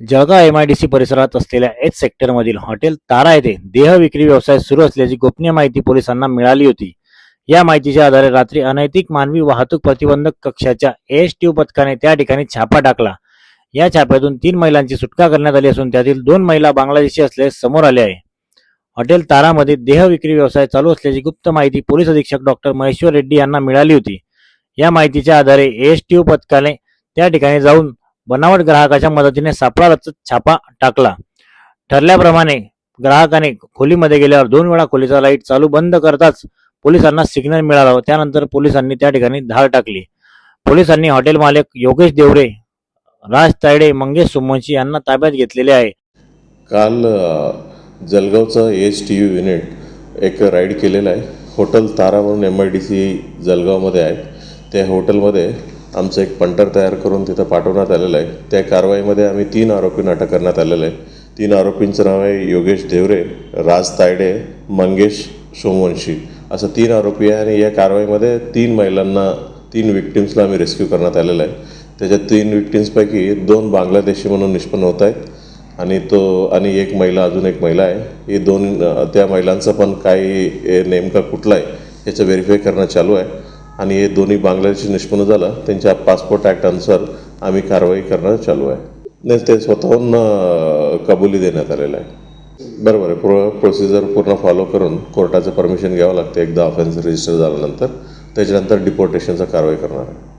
Jalgaon M I D C परिसरात असलेल्या H सेक्टरमधील हॉटेल तारा येथे देह विक्री व्यवसाय सुरू असल्याची गोपनीय माहिती पोलिसांना मिळाली होती. या माहितीच्या आधारे रात्री अनैतिक मानवी वाहतूक प्रतिबंधक कक्षाच्या एस टी पथकाने त्या ठिकाणी छापा टाकला. या छाप्यातून तीन महिलांची सुटका करण्यात आली असून त्यातील दोन महिला बांगलादेशी असल्याचे समोर आले आहे. हॉटेल तारामध्ये देह विक्री व्यवसाय चालू असल्याची गुप्त माहिती पोलीस अधीक्षक डॉक्टर महेश्वर रेड्डी यांना मिळाली होती. या माहितीच्या आधारे एस टी पथकाने त्या ठिकाणी जाऊन बनावट ग्राहकाच्या मदतीने सापळा रचत छापा टाकला. ठरल्याप्रमाणे ग्राहकाने खोलीमध्ये गेल्यावर दोन वेळा खोलीचा लाइट चालू बंद करताच पोलिसांना सिग्नल मिळाला त्यानंतर पोलिसांनी त्या ठिकाणी धाड टाकली. पोलिसांनी हॉटेल मालक योगेश देवरे राज तायडे मंगेश सोमवंशी यांना ताब्यात घेतलेले आहे. काल जलगावचं S H T U unit एक राईड केलेलं आहे. हॉटेल तारा म्हणून एम आय डी सी जलगावमध्ये आहे. त्या हॉटेलमध्ये आमचं एक पंटर तयार करून तिथं पाठवण्यात आलेलं आहे. त्या कारवाईमध्ये आम्ही तीन आरोपींना अटक करण्यात आलेलं आहे. तीन आरोपींचं नाव आहे योगेश देवरे राज तायडे मंगेश सोमवंशी. असं तीन आरोपी आहे आणि या कारवाईमध्ये तीन महिलांना तीन विक्टिम्सला आम्ही रेस्क्यू करण्यात आलेलं आहे. त्याच्या तीन विक्टिम्सपैकी दोन बांगलादेशी म्हणून निष्पन्न होत आहेत आणि तो आणि एक महिला अजून एक महिला आहे. ही दोन त्या महिलांचं पण काही ए, नेमका कुठला आहे याचं व्हेरीफाय करणं चालू आहे. आणि हे दोन्ही बांगलादेशी निष्पन्न झालं. त्यांच्या पासपोर्ट ॲक्टनुसार आम्ही कारवाई करणं चालू आहे. नाही ते स्वतःहून कबुली देण्यात आलेलं आहे. बरोबर आहे. प्रो प्रोसिजर पूर्ण फॉलो करून कोर्टाचं परमिशन घ्यावं लागतं. एकदा ऑफेन्स रजिस्टर झाल्यानंतर. त्याच्यानंतर डिपोर्टेशनचा कारवाई करणार आहे.